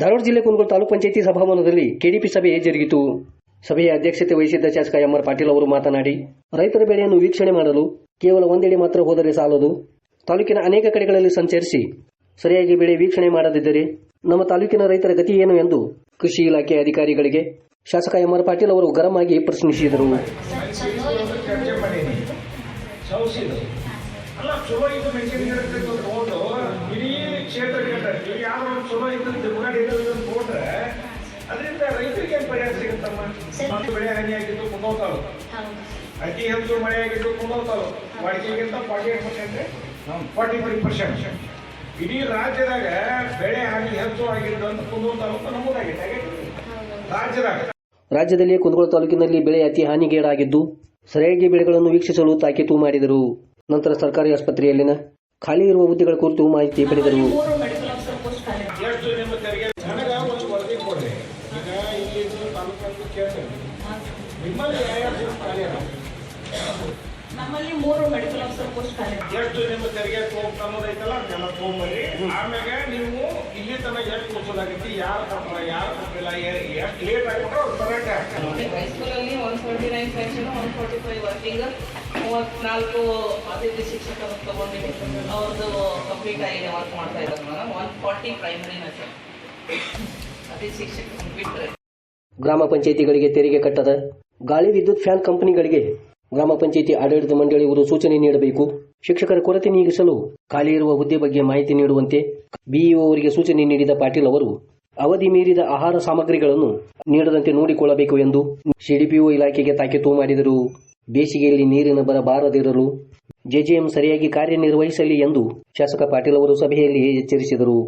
ಧಾರವಾಡ ಜಿಲ್ಲೆ ಕುಂದಗೋಳ ತಾಲೂಕು ಪಂಚಾಯಿತಿ ಸಭಾಭವನದಲ್ಲಿ ಕೆಡಿಪಿ ಸಭೆ ಜರುಗಿತು. ಸಭೆಯ ಅಧ್ಯಕ್ಷತೆ ವಹಿಸಿದ್ದ ಶಾಸಕ ಎಂಆರ್ ಪಾಟೀಲ್ ಅವರು ಮಾತನಾಡಿ, ರೈತರ ಬೆಳೆಯನ್ನು ವೀಕ್ಷಣೆ ಮಾಡಲು ಕೇವಲ ಒಂದೆಡೆ ಮಾತ್ರ ಹೋದರೆ ಸಾಲದು. ತಾಲೂಕಿನ ಅನೇಕ ಕಡೆಗಳಲ್ಲಿ ಸಂಚರಿಸಿ ಸರಿಯಾಗಿ ಬೆಳೆ ವೀಕ್ಷಣೆ ಮಾಡದಿದ್ದರೆ ನಮ್ಮ ತಾಲೂಕಿನ ರೈತರ ಗತಿ ಏನು ಎಂದು ಕೃಷಿ ಇಲಾಖೆ ಅಧಿಕಾರಿಗಳಿಗೆ ಶಾಸಕ ಎಂಆರ್ ಪಾಟೀಲ್ ಅವರು ಗರಂ ಆಗಿ ಪ್ರಶ್ನಿಸಿದರು ಚಲೋ ಇದು ಮೆಂಟೇನ್ ತಗೊಂಡು ಇಡೀ ಕ್ಷೇತ್ರ ಇಡೀ ಒಂದು ಚಲೋ ಇದ್ದು ಮತ್ತು ಬೆಳೆ ಹಾನಿಯಾಗಿದ್ದು ಕುಂದೋತಾವು ಅತಿ ಹೆಚ್ಚು ಮಳೆಯಾಗಿದ್ದು ಕುಂದೋತಾವು ವಾಡಿಕೆಗಿಂತ forty eight percent forty three percent. ಇಡೀ ರಾಜ್ಯದಾಗ ಬೆಳೆ ಹಾನಿ ಹೆಚ್ಚು ಆಗಿದ್ದು ಅಂತ ಕುಂದೋತಾವು ಅಂತ ನಮೂದಾಗಿದೆ ಹಾಗೆ ರಾಜ್ಯದಾಗ. ರಾಜ್ಯದಲ್ಲಿ ಕುಂದಗೋಳ ತಾಲೂಕಿನಲ್ಲಿ ಬೆಳೆ ಅತಿ ಹಾನಿಗೇಡಾಗಿದ್ದು ಸರಿಯಾಗಿ ಬೆಳೆಗಳನ್ನು ವೀಕ್ಷಿಸಲು ತಾಕೀತು ಮಾಡಿದರು. ನಂತರ ಸರ್ಕಾರಿ ಆಸ್ಪತ್ರೆಯಲ್ಲಿನ ಖಾಲಿ ಇರುವ ಹುದ್ದೆಗಳ ಕುರಿತು ಮಾಹಿತಿ ಪಡೆದರು ಮೂರು ಮೆಡಿಕಲ್ ಆಫೀಸರ್ ಪೋಸ್ಟ್ ಖಾಲಿ ಇದೆ. ಎಷ್ಟು ನಿಮ್ಮ ತೆರಿಗೆ ನನಗೆ ಒಂದು ವರದಿ ಕೊಡ್ರಿ ಈಗ ಇಲ್ಲಿ ಕೇಳ್ತೇನೆ ನಿಮ್ಮಲ್ಲಿ ಯಾವ ಖಾಲಿ ನಮ್ಮಲ್ಲಿ ಮೂರು ಮೆಡಿಕಲ್ ಆಫೀಸರ್ ಪೋಸ್ಟ್ ಖಾಲಿ. ಎಷ್ಟು ನಿಮ್ಮ ತೆರಿಗೆ ಅನ್ನೋದೈತಲ್ಲ ಅದನ್ನೆಲ್ಲ ತಗೊಂಬರ್ರಿ ಆಮ್ಯಾಗ ನೀವು ಇಲ್ಲಿ ತನಕ ಎಷ್ಟು ಕೂಸೋದಾಗೈತಿ ಯಾರು ತಪ್ಪಲ್ಲ ಯಾರು ತಪ್ಪಿಲ್ಲ ಎಷ್ಟು ಲೇಟ್ ಆಗಿಬಿಟ್ರೆ ಅವ್ರು ಕರೆಕ್ಟ್ ಆಗ್ತಾರೆ ಹೈಸ್ಕೂಲಲ್ಲಿ one forty nine section one forty five working ಮೂವತ್ನಾಲ್ಕು ಅತಿಥಿ ಶಿಕ್ಷಕರು ಅವ್ರದ್ದು ಕಂಪ್ಲೀಟ್ ಆಗಿದೆ ವರ್ಕ್ ಮಾಡ್ತಾ ಇದ್ದಾರೆ madam one forty primary sir. ಅತಿಥಿ ಶಿಕ್ಷಕರು ಬಿಟ್ಟರೆ ಗ್ರಾಮ ಪಂಚಾಯಿತಿಗಳಿಗೆ ತೆರಿಗೆ ಕಟ್ಟದ ಗಾಳಿ ವಿದ್ಯುತ್ ಫ್ಯಾನ್ ಕಂಪನಿಗಳಿಗೆ ಗ್ರಾಮ ಪಂಚಾಯಿತಿ ಆಡಳಿತ ಮಂಡಳಿಯವರು ಸೂಚನೆ ನೀಡಬೇಕು. ಶಿಕ್ಷಕರ ಕೊರತೆ ನೀಗಿಸಲು ಖಾಲಿ ಇರುವ ಹುದ್ದೆ ಬಗ್ಗೆ ಮಾಹಿತಿ ನೀಡುವಂತೆ ಬಿಇಒ ಅವರಿಗೆ ಸೂಚನೆ ನೀಡಿದ ಪಾಟೀಲ್ ಅವರು, ಅವಧಿ ಮೀರಿದ ಆಹಾರ ಸಾಮಗ್ರಿಗಳನ್ನು ನೀಡದಂತೆ ನೋಡಿಕೊಳ್ಳಬೇಕು ಎಂದು ಸಿಡಿಪಿಒ ಇಲಾಖೆಗೆ ತಾಕೀತು ಮಾಡಿದರು. ಬೇಸಿಗೆಯಲ್ಲಿ ನೀರಿನ ಬರ ಬಾರದಿರಲು ಜೆಜೆಎಂ ಸರಿಯಾಗಿ ಕಾರ್ಯನಿರ್ವಹಿಸಲಿ ಎಂದು ಶಾಸಕ ಪಾಟೀಲ್ ಅವರು ಸಭೆಯಲ್ಲಿ ಎಚ್ಚರಿಸಿದರು.